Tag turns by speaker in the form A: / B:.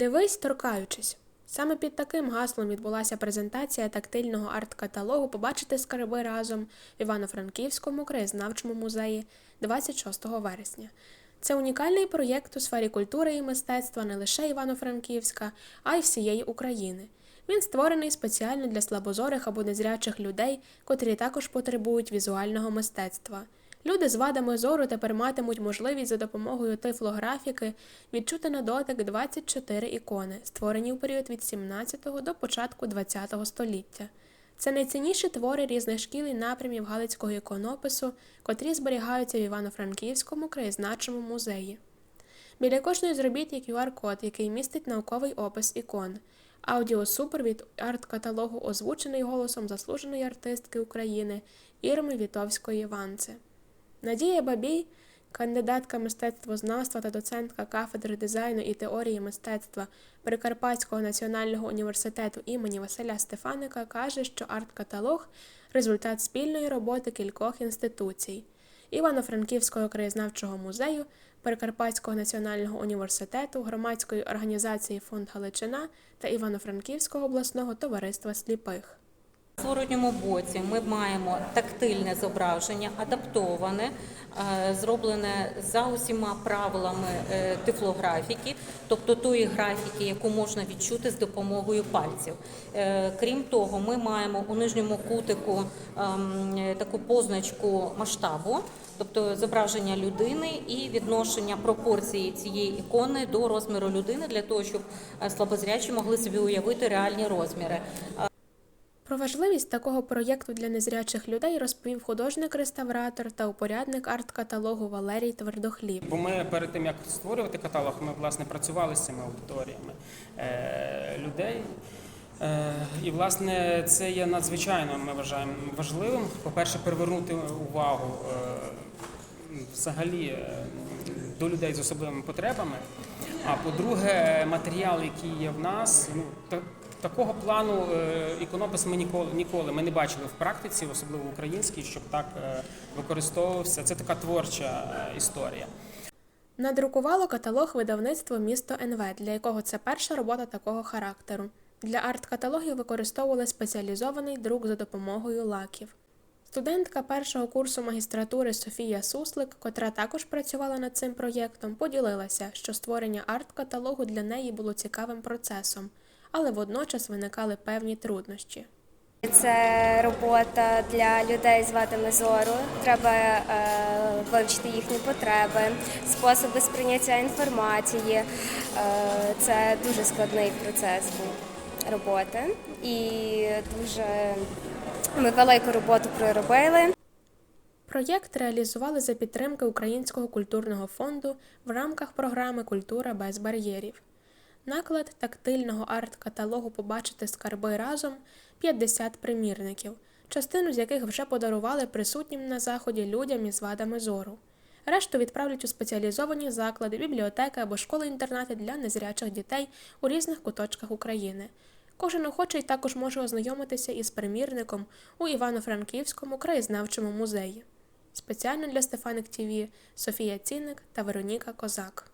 A: Дивись, торкаючись. Саме під таким гаслом відбулася презентація тактильного арт-каталогу Побачити скарби разом в Івано-Франківському краєзнавчому музеї 26 вересня. Це унікальний проєкт у сфері культури і мистецтва не лише Івано-Франківська, а й всієї України. Він створений спеціально для слабозорих або незрячих людей, котрі також потребують візуального мистецтва. Люди з вадами зору тепер матимуть можливість за допомогою тифлографіки відчути на дотик 24 ікони, створені у період від 17 до початку 20 століття. Це найцінніші твори різних шкіл і напрямів Галицького іконопису, котрі зберігаються в Івано-Франківському краєзнавчому музеї. Біля кожної з робіт є QR-код, який містить науковий опис ікон. Аудіосупровід арт-каталогу озвучений голосом заслуженої артистки України Ірми Вітовської Ванце. Надія Бабій, кандидатка мистецтвознавства та доцентка кафедри дизайну і теорії мистецтва Прикарпатського національного університету імені Василя Стефаника, каже, що арт-каталог результат спільної роботи кількох інституцій Івано-Франківського краєзнавчого музею, Прикарпатського національного університету, громадської організації Фонд Галичина та Івано-Франківського обласного товариства сліпих.
B: В зворотньому боці ми маємо тактильне зображення, адаптоване, е, зроблене за усіма правилами е, тифлографіки, тобто тої графіки, яку можна відчути з допомогою пальців. Е, Крім того, ми маємо у нижньому кутику ем, таку позначку масштабу, тобто зображення людини і відношення пропорції цієї ікони до розміру людини для того, щоб слабозрячі могли собі уявити реальні розміри.
A: Про важливість такого проєкту для незрячих людей розповів художник-реставратор та упорядник арт-каталогу Валерій Твердохліб.
C: Бо ми перед тим як створювати каталог, ми власне працювали з цими аудиторіями е, людей. Е, і власне це є надзвичайно, ми вважаємо важливим. По-перше, привернути увагу е, взагалі до людей з особливими потребами. А по-друге, матеріал, який є в нас, ну такого плану е, іконопис ми ніколи ніколи ми не бачили в практиці, особливо українській, щоб так е, використовувався. Це така творча е, історія.
A: Надрукувало каталог видавництво місто НВ, для якого це перша робота такого характеру. Для арт-каталогів використовували спеціалізований друк за допомогою лаків. Студентка першого курсу магістратури Софія Суслик, котра також працювала над цим проєктом, поділилася, що створення арт-каталогу для неї було цікавим процесом, але водночас виникали певні труднощі.
D: Це робота для людей з вадами зору. Треба е, вивчити їхні потреби, способи сприйняття інформації. Е, це дуже складний процес був роботи і дуже ми велику роботу проробили.
A: Проєкт реалізували за підтримки Українського культурного фонду в рамках програми Культура без бар'єрів. Наклад тактильного арт-каталогу Побачити скарби разом 50 примірників, частину з яких вже подарували присутнім на заході людям із вадами зору. Решту відправлять у спеціалізовані заклади, бібліотеки або школи-інтернати для незрячих дітей у різних куточках України. Кожен охочий також може ознайомитися із примірником у Івано-Франківському краєзнавчому музеї. Спеціально для Стефаник ТВ Софія Цінник та Вероніка Козак.